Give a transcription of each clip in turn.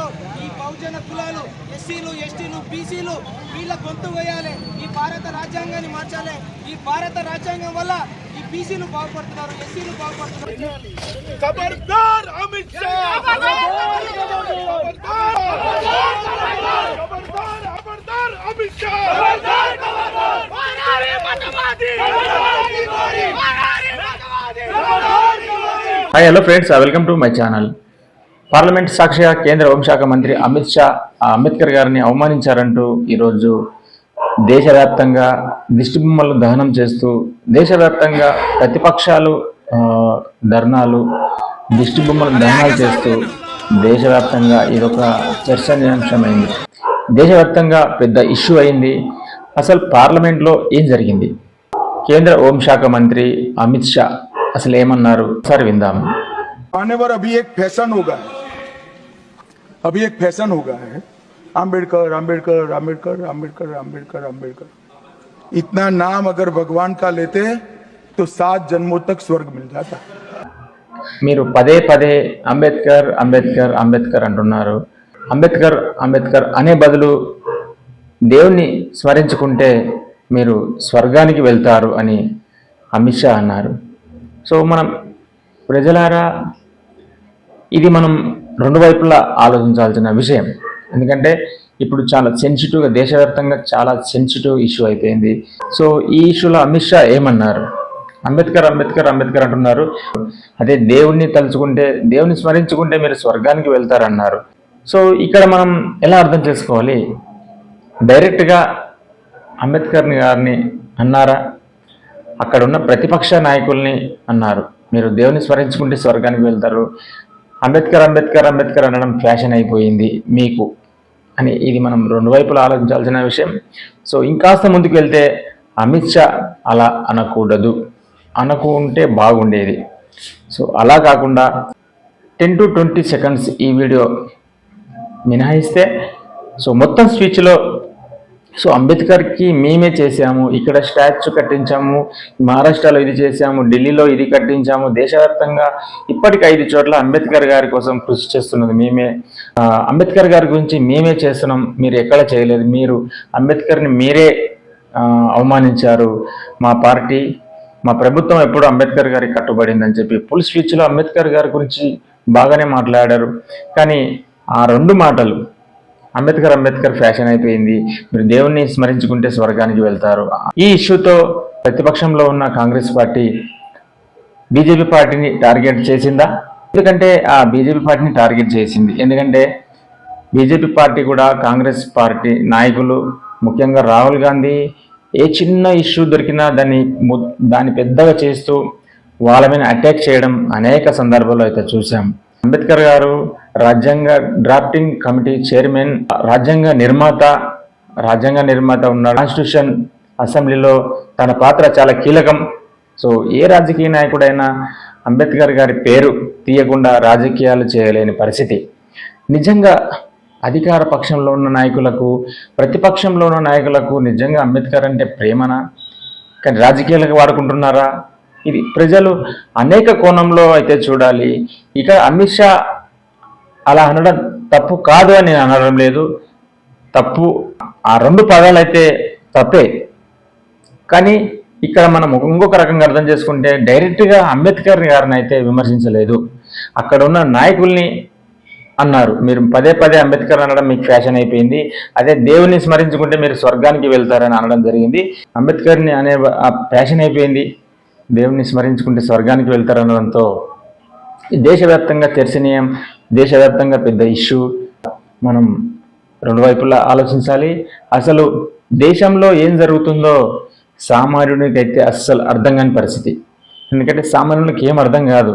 కులాలు ఈ బహుజన కులాలు ఎస్సీలు ఎస్టీలు బీసీలు వీళ్ళ గొంతు వేయాలి. ఈ భారత రాజ్యాంగాన్ని మార్చాలి. ఈ భారత రాజ్యాంగం వల్ల ఈ బీసీలు బాగుపడుతున్నారు ఎస్సీలు బాగుపడుతున్నారు. Hi hello friends welcome to my channel parliament సాక్షిగా కేంద్ర హోంశాఖ మంత్రి అమిత్ షా అంబేద్కర్ గారిని అవమానించారంటూ ఈరోజు దేశవ్యాప్తంగా దిష్టిబొమ్మలు దహనం చేస్తూ దేశవ్యాప్తంగా ప్రతిపక్షాలు ధర్నాలు దిష్టిబొమ్మలు దహనాలు చేస్తూ దేశవ్యాప్తంగా ఇదొక చర్చనీయాంశమైంది. దేశవ్యాప్తంగా పెద్ద ఇష్యూ అయింది. అసలు పార్లమెంట్లో ఏం జరిగింది? కేంద్ర హోంశాఖ మంత్రి అమిత్ షా అసలు ఏమన్నారు సార్ విందాము ఆనే హోగా अभी एक फैशन होगा है आम्बेडकर आम्बेडकर आम्बेडकर आम्बेडकर आम्बेडकर आम्बेडकर इतना नाम अगर भगवान का लेते तो सात जन्मों तक स्वर्ग मिल जाता మీరు పదే పదే అంబేద్కర్ అంబేద్కర్ అంబేద్కర్ అంటున్నారు అంబేద్కర్ అంబేద్కర్ అనే బదులు దేవుణ్ణి స్మరించుకుంటే మీరు స్వర్గానికి వెళ్తారు అని అమిత్ షా అన్నారు సో మనం ప్రజలారా ఇది మనం రెండు వైపులా ఆలోచించాల్సిన విషయం. ఎందుకంటే ఇప్పుడు చాలా సెన్సిటివ్గా దేశవ్యాప్తంగా చాలా సెన్సిటివ్ ఇష్యూ అయిపోయింది. సో ఈ ఇష్యూలో అమిత్ షా ఏమన్నారు? అంబేద్కర్ అంబేద్కర్ అంబేద్కర్ అంటున్నారు. అదే దేవుణ్ణి తలుచుకుంటే దేవుని స్మరించుకుంటే మీరు స్వర్గానికి వెళ్తారన్నారు. సో ఇక్కడ మనం ఎలా అర్థం చేసుకోవాలి? డైరెక్ట్గా అంబేద్కర్ని గారిని అన్నారా? అక్కడ ఉన్న ప్రతిపక్ష నాయకుల్ని అన్నారు. మీరు దేవుని స్మరించుకుంటే స్వర్గానికి వెళ్తారు. అంబేద్కర్ అంబేద్కర్ అంబేద్కర్ అనడం ఫ్యాషన్ అయిపోయింది మీకు అని ఇది మనం రెండు వైపులా ఆలోచించాల్సిన విషయం. సో ఇంకాస్త ముందుకు వెళ్తే అమిత్ షా అలా అనకూడదు. అనుకుంటే బాగుండేది. సో అలా కాకుండా టెన్ టు ట్వంటీ సెకండ్స్ ఈ వీడియో మినహాయిస్తే సో మొత్తం స్పీచ్లో సో అంబేద్కర్కి మేమే చేసాము ఇక్కడ స్టాచ్యూ కట్టించాము మహారాష్ట్రలో ఇది చేసాము ఢిల్లీలో ఇది కట్టించాము దేశవ్యాప్తంగా ఇప్పటికి ఐదు చోట్ల అంబేద్కర్ గారి కోసం కృషి చేస్తున్నది మేమే. అంబేద్కర్ గారి గురించి మేమే చేస్తున్నాం మీరు ఎక్కడ చేయలేదు మీరు అంబేద్కర్ని మీరే అవమానించారు. మా పార్టీ మా ప్రభుత్వం ఎప్పుడు అంబేద్కర్ గారికి కట్టుబడిందని చెప్పి ఫుల్ స్పీచ్లో అంబేద్కర్ గారి గురించి బాగానే మాట్లాడారు. కానీ ఆ రెండు మాటలు అంబేద్కర్ అంబేద్కర్ ఫ్యాషన్ అయిపోయింది. మీరు దేవుణ్ణి స్మరించుకుంటే స్వర్గానికి వెళ్తారు. ఈ ఇష్యూతో ప్రతిపక్షంలో ఉన్న కాంగ్రెస్ పార్టీ బీజేపీ పార్టీని టార్గెట్ చేసిందా? ఎందుకంటే ఆ బీజేపీ పార్టీని టార్గెట్ చేసింది. ఎందుకంటే బీజేపీ పార్టీ కూడా కాంగ్రెస్ పార్టీ నాయకులు ముఖ్యంగా రాహుల్ గాంధీ ఏ చిన్న ఇష్యూ దొరికినా దాన్ని ము- దాన్ని పెద్దగా చేస్తూ వాళ్ళ మీద అటాక్ చేయడం అనేక సందర్భాల్లో అయితే చూసాం అంబేద్కర్ గారు రాజ్యాంగ డ్రాఫ్టింగ్ కమిటీ చైర్మన్ రాజ్యాంగ నిర్మాత రాజ్యాంగ నిర్మాత ఉన్న కాన్స్టిట్యూషన్ అసెంబ్లీలో తన పాత్ర చాలా కీలకం. సో ఏ రాజకీయ నాయకుడైనా అంబేద్కర్ గారి పేరు తీయకుండా రాజకీయాలు చేయలేని పరిస్థితి. నిజంగా అధికార పక్షంలో ఉన్న నాయకులకు ప్రతిపక్షంలో ఉన్న నాయకులకు నిజంగా అంబేద్కర్ అంటే ప్రేమనా? కానీ రాజకీయాలకు వాడుకుంటున్నారా? ఇది ప్రజలు అనేక కోణంలో అయితే చూడాలి. ఇక అమిత్ షా అలా అనడం తప్పు కాదు అని నేను అనడం లేదు. తప్పు ఆ రెండు పదాలు అయితే తప్పే. కానీ ఇక్కడ మనం ఇంకొక రకంగా అర్థం చేసుకుంటే డైరెక్ట్గా అంబేద్కర్ గారిని అయితే విమర్శించలేదు. అక్కడ ఉన్న నాయకుల్ని అన్నారు. మీరు పదే పదే అంబేద్కర్ అనడం మీకు ఫ్యాషన్ అయిపోయింది. అదే దేవుని స్మరించుకుంటే మీరు స్వర్గానికి వెళ్తారని అనడం జరిగింది. అంబేద్కర్ని అనే ఫ్యాషన్ అయిపోయింది. దేవుణ్ణి స్మరించుకుంటే స్వర్గానికి వెళ్తారనడంతో దేశవ్యాప్తంగా చర్చనీయం దేశవ్యాప్తంగా పెద్ద ఇష్యూ. మనం రెండు వైపులా ఆలోచించాలి. అసలు దేశంలో ఏం జరుగుతుందో సామాన్యుడికి అయితే అస్సలు అర్థం కాని పరిస్థితి. ఎందుకంటే సామాన్యునికి ఏం అర్థం కాదు.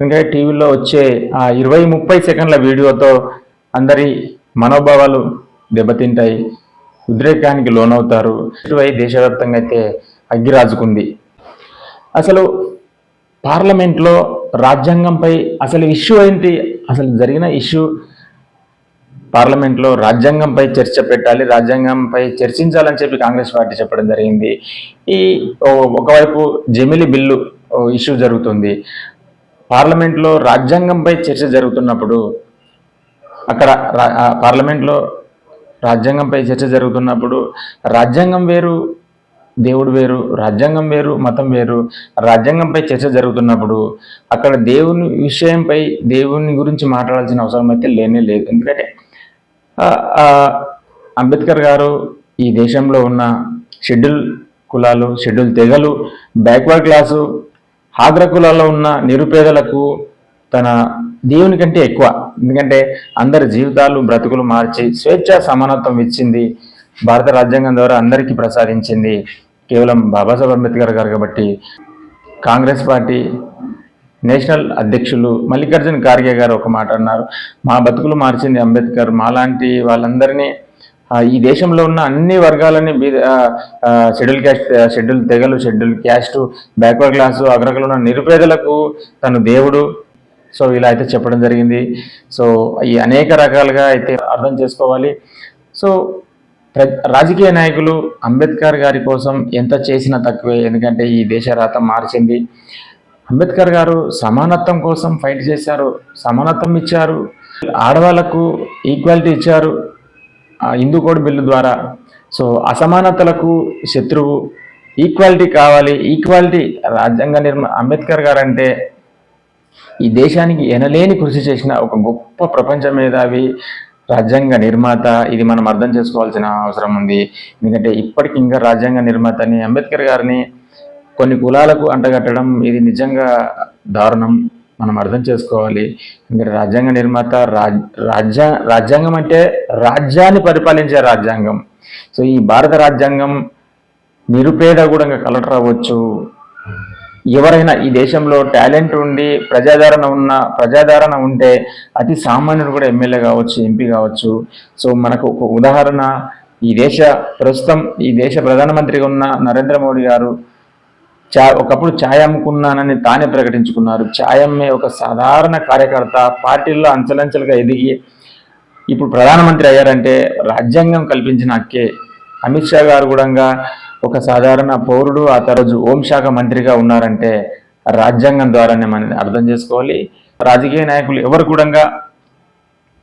ఎందుకంటే టీవీలో వచ్చే ఆ ఇరవై ముప్పై సెకండ్ల వీడియోతో అందరి మనోభావాలు దెబ్బతింటాయి. ఉద్రేకానికి లోనవుతారు. ఇటువై దేశవ్యాప్తంగా అయితే అగ్గిరాజుకుంది. అసలు పార్లమెంట్లో రాజ్యాంగంపై అసలు ఇష్యూ ఏంటి? అసలు జరిగిన ఇష్యూ? పార్లమెంట్లో రాజ్యాంగంపై చర్చ పెట్టాలి రాజ్యాంగంపై చర్చించాలని చెప్పి కాంగ్రెస్ పార్టీ చెప్పడం జరిగింది. ఈ ఒకవైపు జమిలి బిల్లు ఇష్యూ జరుగుతుంది. పార్లమెంట్లో రాజ్యాంగంపై చర్చ జరుగుతున్నప్పుడు అక్కడ రా- పార్లమెంట్లో రాజ్యాంగంపై చర్చ జరుగుతున్నప్పుడు రాజ్యాంగం వేరు దేవుడు వేరు రాజ్యాంగం వేరు మతం వేరు. రాజ్యాంగంపై చర్చ జరుగుతున్నప్పుడు అక్కడ దేవుని విషయంపై దేవుని గురించి మాట్లాడాల్సిన అవసరం అయితే లేనే లేదు. ఎందుకంటే అంబేద్కర్ గారు ఈ దేశంలో ఉన్న షెడ్యూల్ కులాలు షెడ్యూల్ తెగలు బ్యాక్వర్డ్ క్లాసు ఆగ్ర కులాల్లో ఉన్న నిరుపేదలకు తన దేవుని కంటే ఎక్కువ. ఎందుకంటే అందరి జీవితాలు బ్రతుకులు మార్చి స్వేచ్ఛ సమానత్వం ఇచ్చింది. భారత రాజ్యాంగం ద్వారా అందరికీ ప్రసాదించింది. కేవలం బాబాసాహెబ్ అంబేద్కర్ గారు కాబట్టి కాంగ్రెస్ పార్టీ నేషనల్ అధ్యక్షులు మల్లికార్జున ఖార్గే గారు ఒక మాట అన్నారు. మా బతుకులు మార్చింది అంబేద్కర్ మాలాంటి వాళ్ళందరినీ ఈ దేశంలో ఉన్న అన్ని వర్గాలని షెడ్యూల్ క్యాస్ట్ షెడ్యూల్ తెగలు షెడ్యూల్ క్యాస్ట్ బ్యాక్వర్డ్ క్లాసు అగ్రకులు ఉన్న నిరుపేదలకు తను దేవుడు. సో ఇలా అయితే చెప్పడం జరిగింది. సో ఈ అనేక రకాలుగా అయితే అర్థం చేసుకోవాలి. సో రాజకీయ నాయకులు అంబేద్కర్ గారి కోసం ఎంత చేసినా తక్కువే. ఎందుకంటే ఈ దేశ రాత మార్చింది. అంబేద్కర్ గారు సమానత్వం కోసం ఫైట్ చేశారు. సమానత్వం ఇచ్చారు. ఆడవాళ్ళకు ఈక్వాలిటీ ఇచ్చారు. ఆ హిందూ కోడ్ బిల్లు ద్వారా. సో అసమానతలకు శత్రువు. ఈక్వాలిటీ కావాలి. ఈక్వాలిటీ రాజ్యాంగ నిర్మ అంబేద్కర్ గారు అంటే ఈ దేశానికి ఎనలేని కృషి చేసిన ఒక గొప్ప ప్రపంచ మేధావి. రాజ్యాంగ నిర్మాత ఇది మనం అర్థం చేసుకోవాల్సిన అవసరం ఉంది. ఎందుకంటే ఇప్పటికి ఇంకా రాజ్యాంగ నిర్మాతని అంబేద్కర్ గారిని కొన్ని కులాలకు అంటగట్టడం ఇది నిజంగా దారుణం. మనం అర్థం చేసుకోవాలి. ఎందుకంటే రాజ్యాంగ నిర్మాత రాజ్ రాజ్యాంగం అంటే రాజ్యాన్ని పరిపాలించే రాజ్యాంగం. సో ఈ భారత రాజ్యాంగం నిరుపేద కూడా కలెక్టర్ అవ్వచ్చు ఎవరైనా ఈ దేశంలో టాలెంట్ ఉండి ప్రజాదరణ ఉన్న ప్రజాదరణ ఉంటే అతి సామాన్యుడు కూడా ఎమ్మెల్యే కావచ్చు ఎంపీ కావచ్చు. సో మనకు ఒక ఉదాహరణ ఈ దేశ ప్రస్తుతం ఈ దేశ ప్రధానమంత్రిగా ఉన్న నరేంద్ర మోడీ గారు చా ఒకప్పుడు ఛాయ్ అమ్ముకున్నానని తానే ప్రకటించుకున్నారు. ఛాయ్ అమ్మే ఒక సాధారణ కార్యకర్త పార్టీల్లో అంచెలంచెలుగా ఎదిగి ఇప్పుడు ప్రధానమంత్రి అయ్యారంటే రాజ్యాంగం కల్పించిన హక్కే. అమిత్ షా గారు కూడా ఒక సాధారణ పౌరుడు ఆ తరచు హోంశాఖ మంత్రిగా ఉన్నారంటే రాజ్యాంగం ద్వారానే మనం అర్థం చేసుకోవాలి. రాజకీయ నాయకులు ఎవరు కూడా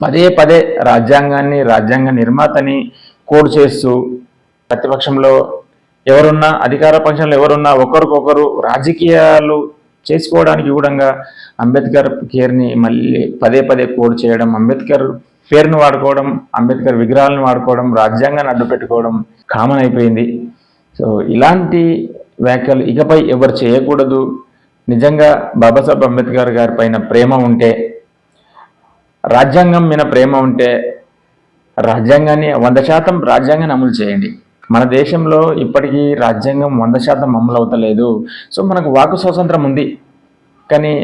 పదే పదే రాజ్యాంగాన్ని రాజ్యాంగ నిర్మాతని కోడ్ చేస్తూ ప్రతిపక్షంలో ఎవరున్నా అధికార పక్షంలో ఎవరున్నా ఒకరికొకరు రాజకీయాలు చేసుకోవడానికి కూడా అంబేద్కర్ పేరుని మళ్ళీ పదే పదే కోడ్ చేయడం అంబేద్కర్ పేరును వాడుకోవడం అంబేద్కర్ విగ్రహాలను వాడుకోవడం రాజ్యాంగాన్ని అడ్డు పెట్టుకోవడం కామన్ అయిపోయింది. సో ఇలాంటి వ్యాఖ్యలు ఇకపై ఎవరు చేయకూడదు. నిజంగా బాబాసాహెబ్ అంబేద్కర్ గారి పైన ప్రేమ ఉంటే రాజ్యాంగం మీద ప్రేమ ఉంటే రాజ్యాంగాన్ని వంద శాతం రాజ్యాంగాన్ని అమలు చేయండి. మన దేశంలో ఇప్పటికీ రాజ్యాంగం వంద శాతం అమలు అవుతలేదు సో మనకు వాకు స్వాతంత్రం ఉంది. కానీ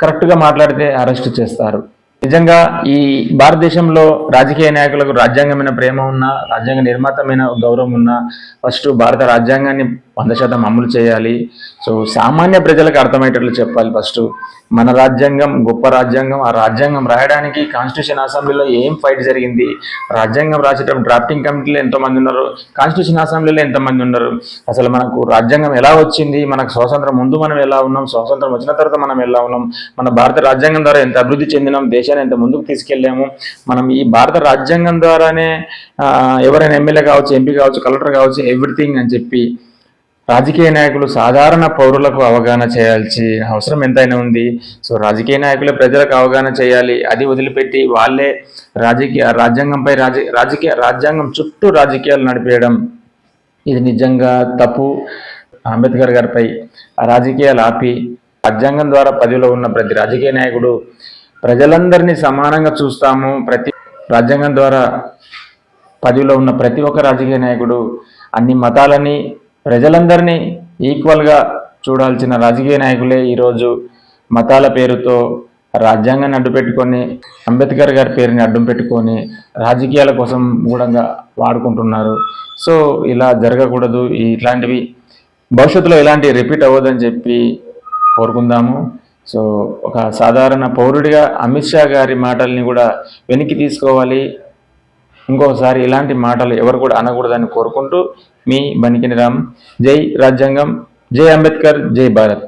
కరెక్ట్గా మాట్లాడితే అరెస్ట్ చేస్తారు. నిజంగా ఈ భారతదేశంలో రాజకీయ నాయకులకు రాజ్యాంగమైన ప్రేమ ఉన్నా రాజ్యాంగ నిర్మాతమైన గౌరవం ఉన్నా ఫస్ట్ భారత రాజ్యాంగాన్ని వంద శాతం అమలు చేయాలి. సో సామాన్య ప్రజలకు అర్థమయ్యేటట్లు చెప్పాలి ఫస్ట్. మన రాజ్యాంగం గొప్ప రాజ్యాంగం ఆ రాజ్యాంగం రాయడానికి కాన్స్టిట్యూషన్ అసెంబ్లీలో ఏం ఫైట్ జరిగింది? రాజ్యాంగం రాసేటప్పుడు డ్రాఫ్టింగ్ కమిటీలో ఎంతమంది ఉన్నారు? కాన్స్టిట్యూషన్ అసెంబ్లీలో ఎంతమంది ఉన్నారు? అసలు మనకు రాజ్యాంగం ఎలా వచ్చింది? మనకు స్వాతంత్రం ముందు మనం ఎలా ఉన్నాం? స్వాతంత్రం వచ్చిన తర్వాత మనం ఎలా ఉన్నాం? మన భారత రాజ్యాంగం ద్వారా ఎంత అభివృద్ధి చెందినాం? దేశాన్ని ఎంత ముందుకు తీసుకెళ్ళాము? మనం ఈ భారత రాజ్యాంగం ద్వారానే ఎవరైనా ఎమ్మెల్యే కావచ్చు ఎంపీ కావచ్చు కలెక్టర్ కావచ్చు ఎవ్రీథింగ్ అని చెప్పి రాజకీయ నాయకులు సాధారణ పౌరులకు అవగాహన చేయాల్సి అవసరం ఎంతైనా ఉంది. సో రాజకీయ నాయకులే ప్రజలకు అవగాహన చేయాలి అది వదిలిపెట్టి వాళ్ళే రాజకీయ రాజ్యాంగంపై రాజ రాజకీయ రాజ్యాంగం చుట్టూ రాజకీయాలు నడిపేయడం ఇది నిజంగా తప్పు. అంబేద్కర్ గారిపై ఆ రాజకీయాలు ఆపి రాజ్యాంగం ద్వారా పదవిలో ఉన్న ప్రతి రాజకీయ నాయకుడు ప్రజలందరినీ సమానంగా చూస్తాము. ప్రతి రాజ్యాంగం ద్వారా పదవిలో ఉన్న ప్రతి ఒక్క రాజకీయ నాయకుడు అన్ని మతాలని ప్రజలందరినీ ఈక్వల్గా చూడాల్సిన రాజకీయ నాయకులే ఈరోజు మతాల పేరుతో రాజ్యాంగాన్ని అడ్డు పెట్టుకొని అంబేద్కర్ గారి పేరుని అడ్డం పెట్టుకొని రాజకీయాల కోసం కూడా వాడుకుంటున్నారు. సో ఇలా జరగకూడదు. ఇట్లాంటివి భవిష్యత్తులో ఇలాంటి రిపీట్ అవ్వదని చెప్పి కోరుకుందాము. సో ఒక సాధారణ పౌరుడిగా అమిత్ షా గారి మాటల్ని కూడా వెనక్కి తీసుకోవాలి. ఇంకోసారి ఇలాంటి మాటలు ఎవరు కూడా అనకూడదని కోరుకుంటూ మీ బనికిని రామ్. జై రాజ్యాంగం. జై అంబేద్కర్. జై భారత్.